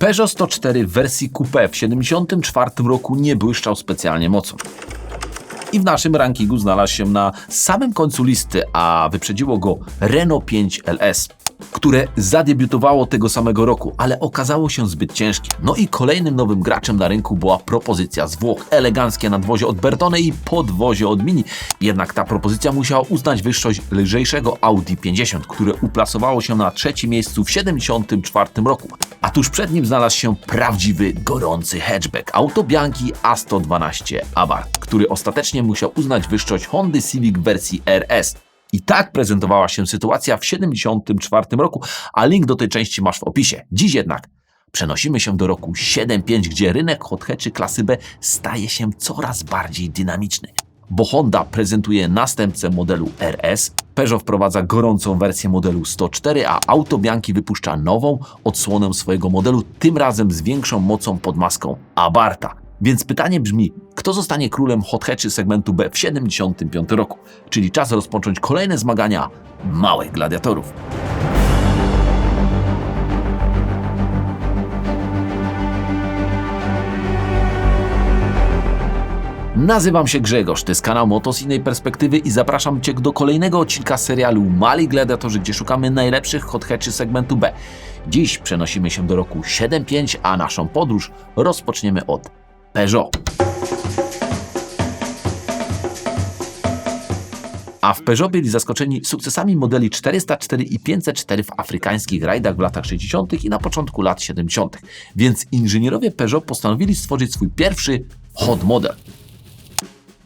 Peugeot 104 w wersji Coupe w 1974 roku nie błyszczał specjalnie mocą. I w naszym rankingu znalazł się na samym końcu listy, a wyprzedziło go Renault 5 LS które zadebiutowało tego samego roku, ale okazało się zbyt ciężkie. No i kolejnym nowym graczem na rynku była propozycja z Włoch. Eleganckie nadwozie od Bertone i podwozie od Mini. Jednak ta propozycja musiała uznać wyższość lżejszego Audi 50, które uplasowało się na trzecim miejscu w 1974 roku. A tuż przed nim znalazł się prawdziwy, gorący hatchback Auto Bianchi A112 Abarth, który ostatecznie musiał uznać wyższość Hondy Civic wersji RS. I tak prezentowała się sytuacja w 1974 roku, a link do tej części masz w opisie. Dziś jednak przenosimy się do roku 75, gdzie rynek hot hatchy klasy B staje się coraz bardziej dynamiczny. Bo Honda prezentuje następcę modelu RS, Peugeot wprowadza gorącą wersję modelu 104, a Auto Bianchi wypuszcza nową odsłonę swojego modelu, tym razem z większą mocą pod maską Abarta. Więc pytanie brzmi, kto zostanie królem hot hatchy segmentu B w 75 roku? Czyli czas rozpocząć kolejne zmagania małych gladiatorów. Nazywam się Grzegorz, to jest kanał Moto z innej perspektywy i zapraszam Cię do kolejnego odcinka serialu Mali Gladiatorzy, gdzie szukamy najlepszych hot hatchy segmentu B. Dziś przenosimy się do roku 75, a naszą podróż rozpoczniemy od Peugeot. A w Peugeot byli zaskoczeni sukcesami modeli 404 i 504 w afrykańskich rajdach w latach 60. i na początku lat 70. Więc inżynierowie Peugeot postanowili stworzyć swój pierwszy hot model.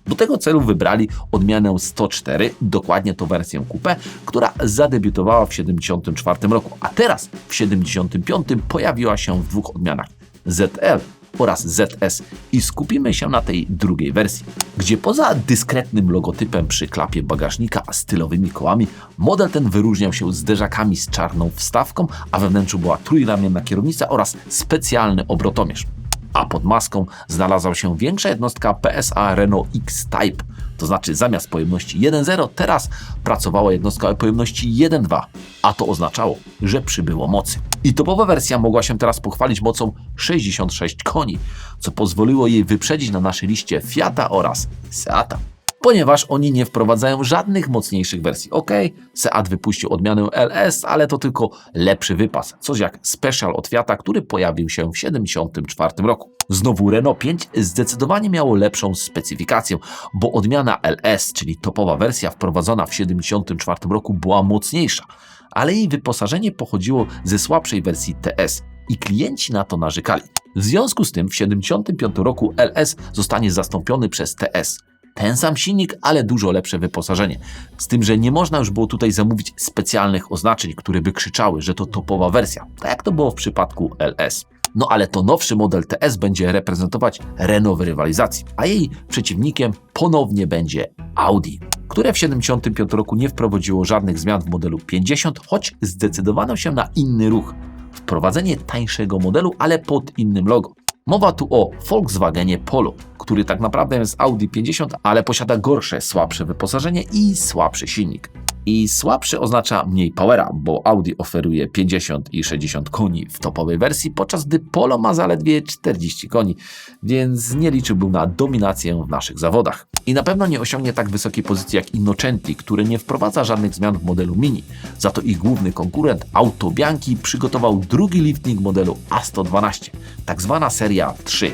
Do tego celu wybrali odmianę 104, dokładnie to wersję coupe, która zadebiutowała w 74 roku, a teraz w 75 pojawiła się w dwóch odmianach ZL oraz ZS i skupimy się na tej drugiej wersji, gdzie poza dyskretnym logotypem przy klapie bagażnika a stylowymi kołami, model ten wyróżniał się zderzakami z czarną wstawką, a we wnętrzu była trójramienna kierownica oraz specjalny obrotomierz. A pod maską znalazła się większa jednostka PSA Renault X-Type, to znaczy zamiast pojemności 1.0 teraz pracowała jednostka o pojemności 1.2, a to oznaczało, że przybyło mocy. I topowa wersja mogła się teraz pochwalić mocą 66 koni, co pozwoliło jej wyprzedzić na naszej liście Fiata oraz Seata ponieważ oni nie wprowadzają żadnych mocniejszych wersji. Ok, Seat wypuścił odmianę LS, ale to tylko lepszy wypas, coś jak Special od Fiata, który pojawił się w 1974 roku. Znowu Renault 5 zdecydowanie miało lepszą specyfikację, bo odmiana LS, czyli topowa wersja wprowadzona w 1974 roku była mocniejsza, ale jej wyposażenie pochodziło ze słabszej wersji TS i klienci na to narzekali. W związku z tym w 1975 roku LS zostanie zastąpiony przez TS ten sam silnik, ale dużo lepsze wyposażenie. Z tym, że nie można już było tutaj zamówić specjalnych oznaczeń, które by krzyczały, że to topowa wersja, tak jak to było w przypadku LS. No ale to nowszy model TS będzie reprezentować Renault w rywalizacji, a jej przeciwnikiem ponownie będzie Audi, które w 1975 roku nie wprowadziło żadnych zmian w modelu 50, choć zdecydowano się na inny ruch. Wprowadzenie tańszego modelu, ale pod innym logo. Mowa tu o Volkswagenie Polo, który tak naprawdę jest Audi 50, ale posiada gorsze, słabsze wyposażenie i słabszy silnik. I słabszy oznacza mniej powera, bo Audi oferuje 50 i 60 koni w topowej wersji, podczas gdy Polo ma zaledwie 40 koni, więc nie liczyłbym na dominację w naszych zawodach. I na pewno nie osiągnie tak wysokiej pozycji jak Innocenti, który nie wprowadza żadnych zmian w modelu Mini. Za to ich główny konkurent Auto Bianchi przygotował drugi liftning modelu A112, tak zwana seria 3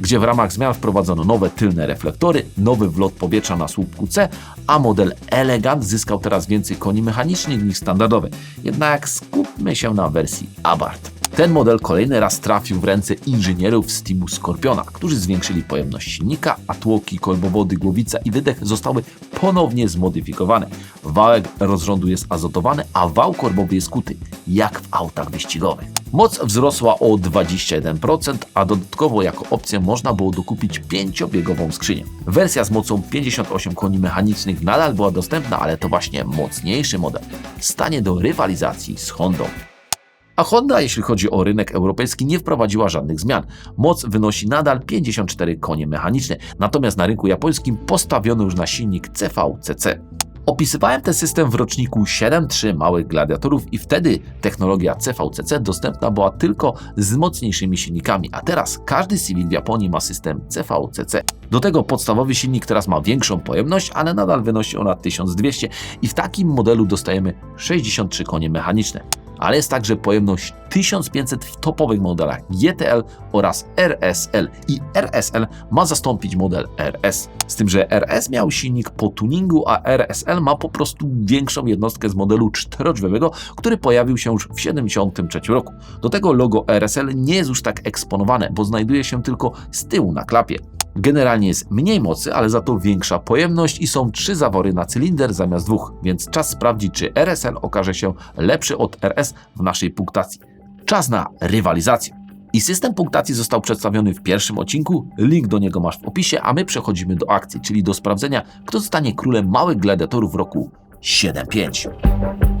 gdzie w ramach zmian wprowadzono nowe tylne reflektory, nowy wlot powietrza na słupku C, a model Elegant zyskał teraz więcej koni mechanicznych niż standardowy. Jednak skupmy się na wersji Abarth. Ten model kolejny raz trafił w ręce inżynierów z teamu Skorpiona, którzy zwiększyli pojemność silnika, a tłoki, kolbowody, głowica i wydech zostały ponownie zmodyfikowane. Wałek rozrządu jest azotowany, a wał korbowy jest kuty, jak w autach wyścigowych. Moc wzrosła o 21%, a dodatkowo jako opcję można było dokupić pięciobiegową skrzynię. Wersja z mocą 58 koni mechanicznych nadal była dostępna, ale to właśnie mocniejszy model stanie do rywalizacji z Hondą. A Honda, jeśli chodzi o rynek europejski, nie wprowadziła żadnych zmian. Moc wynosi nadal 54 konie mechaniczne, natomiast na rynku japońskim postawiono już na silnik CVCC. Opisywałem ten system w roczniku 7.3 Małych Gladiatorów i wtedy technologia CVCC dostępna była tylko z mocniejszymi silnikami, a teraz każdy Civic w Japonii ma system CVCC. Do tego podstawowy silnik teraz ma większą pojemność, ale nadal wynosi ona 1200 i w takim modelu dostajemy 63 konie mechaniczne ale jest także pojemność 1500 w topowych modelach GTL oraz RSL i RSL ma zastąpić model RS. Z tym, że RS miał silnik po tuningu, a RSL ma po prostu większą jednostkę z modelu czterodrzwiowego, który pojawił się już w 1973 roku. Do tego logo RSL nie jest już tak eksponowane, bo znajduje się tylko z tyłu na klapie. Generalnie jest mniej mocy, ale za to większa pojemność i są trzy zawory na cylinder zamiast dwóch, więc czas sprawdzić, czy RSL okaże się lepszy od RS w naszej punktacji. Czas na rywalizację. I system punktacji został przedstawiony w pierwszym odcinku, link do niego masz w opisie, a my przechodzimy do akcji, czyli do sprawdzenia, kto zostanie królem małych gladiatorów roku 7.5.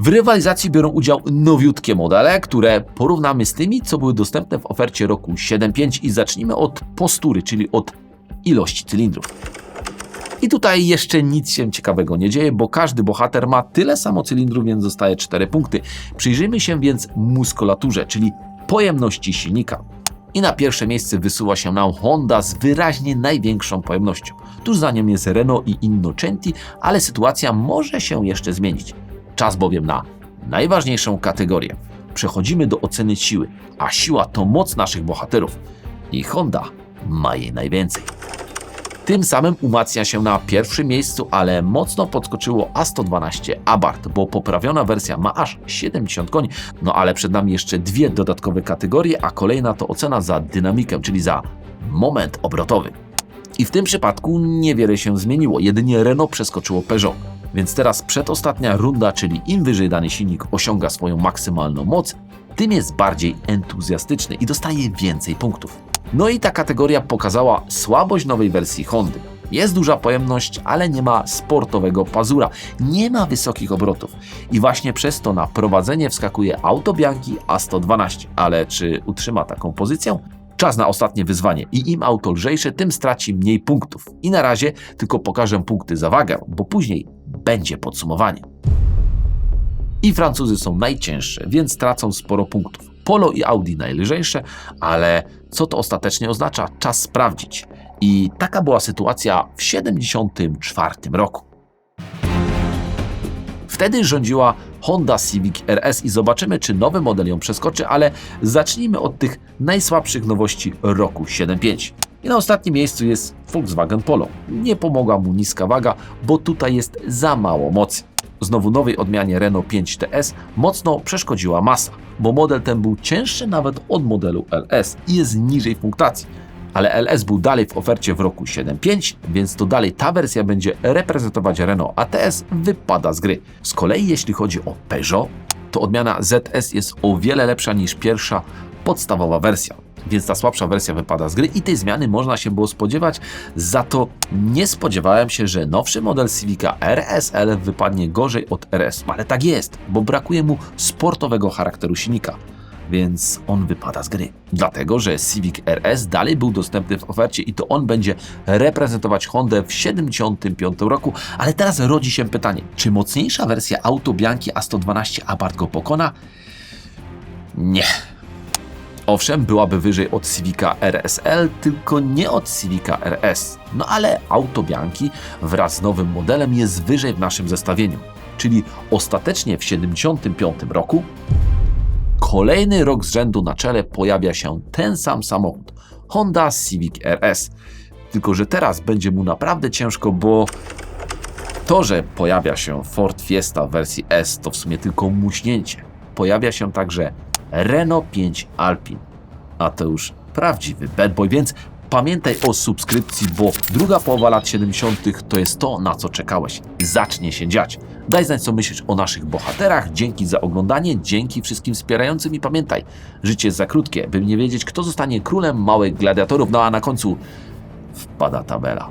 W rywalizacji biorą udział nowiutkie modele, które porównamy z tymi, co były dostępne w ofercie roku 7.5 i zacznijmy od postury, czyli od ilości cylindrów. I tutaj jeszcze nic się ciekawego nie dzieje, bo każdy bohater ma tyle samo cylindrów, więc dostaje 4 punkty. Przyjrzyjmy się więc muskulaturze, czyli pojemności silnika. I na pierwsze miejsce wysuwa się nam Honda z wyraźnie największą pojemnością. Tuż za nią jest Renault i Innocenti, ale sytuacja może się jeszcze zmienić. Czas bowiem na najważniejszą kategorię. Przechodzimy do oceny siły, a siła to moc naszych bohaterów. I Honda ma jej najwięcej. Tym samym umacnia się na pierwszym miejscu, ale mocno podskoczyło A112 Abarth, bo poprawiona wersja ma aż 70 koni. No ale przed nami jeszcze dwie dodatkowe kategorie, a kolejna to ocena za dynamikę, czyli za moment obrotowy. I w tym przypadku niewiele się zmieniło, jedynie Renault przeskoczyło Peugeot. Więc teraz przedostatnia runda, czyli im wyżej dany silnik osiąga swoją maksymalną moc, tym jest bardziej entuzjastyczny i dostaje więcej punktów. No i ta kategoria pokazała słabość nowej wersji Hondy. Jest duża pojemność, ale nie ma sportowego pazura, nie ma wysokich obrotów. I właśnie przez to na prowadzenie wskakuje auto Bianchi A112. Ale czy utrzyma taką pozycję? Czas na ostatnie wyzwanie i im auto lżejsze, tym straci mniej punktów. I na razie tylko pokażę punkty za wagę, bo później będzie podsumowanie. I Francuzy są najcięższe, więc tracą sporo punktów. Polo i Audi najlżejsze, ale co to ostatecznie oznacza? Czas sprawdzić. I taka była sytuacja w 1974 roku. Wtedy rządziła Honda Civic RS i zobaczymy, czy nowy model ją przeskoczy, ale zacznijmy od tych najsłabszych nowości roku 7.5. I na ostatnim miejscu jest Volkswagen Polo. Nie pomogła mu niska waga, bo tutaj jest za mało mocy. Znowu nowej odmianie Renault 5 TS mocno przeszkodziła masa, bo model ten był cięższy nawet od modelu LS i jest niżej w punktacji. Ale LS był dalej w ofercie w roku 7.5, więc to dalej ta wersja będzie reprezentować Renault, a TS wypada z gry. Z kolei jeśli chodzi o Peugeot, to odmiana ZS jest o wiele lepsza niż pierwsza podstawowa wersja więc ta słabsza wersja wypada z gry i tej zmiany można się było spodziewać. Za to nie spodziewałem się, że nowszy model Civica RSL wypadnie gorzej od RS, ale tak jest, bo brakuje mu sportowego charakteru silnika więc on wypada z gry. Dlatego, że Civic RS dalej był dostępny w ofercie i to on będzie reprezentować Hondę w 75 roku, ale teraz rodzi się pytanie, czy mocniejsza wersja auto Bianchi A112 Abarth go pokona? Nie. Owszem, byłaby wyżej od Civica RSL, tylko nie od Civica RS. No ale auto Bianchi wraz z nowym modelem jest wyżej w naszym zestawieniu. Czyli ostatecznie w 75 roku kolejny rok z rzędu na czele pojawia się ten sam samochód Honda Civic RS. Tylko, że teraz będzie mu naprawdę ciężko, bo to, że pojawia się Ford Fiesta w wersji S, to w sumie tylko muśnięcie. Pojawia się także Renault 5 Alpine. A to już prawdziwy bad boy, więc pamiętaj o subskrypcji, bo druga połowa lat 70. to jest to, na co czekałeś. Zacznie się dziać. Daj znać, co myślisz o naszych bohaterach. Dzięki za oglądanie, dzięki wszystkim wspierającym i pamiętaj, życie jest za krótkie, by nie wiedzieć, kto zostanie królem małych gladiatorów. No a na końcu wpada tabela.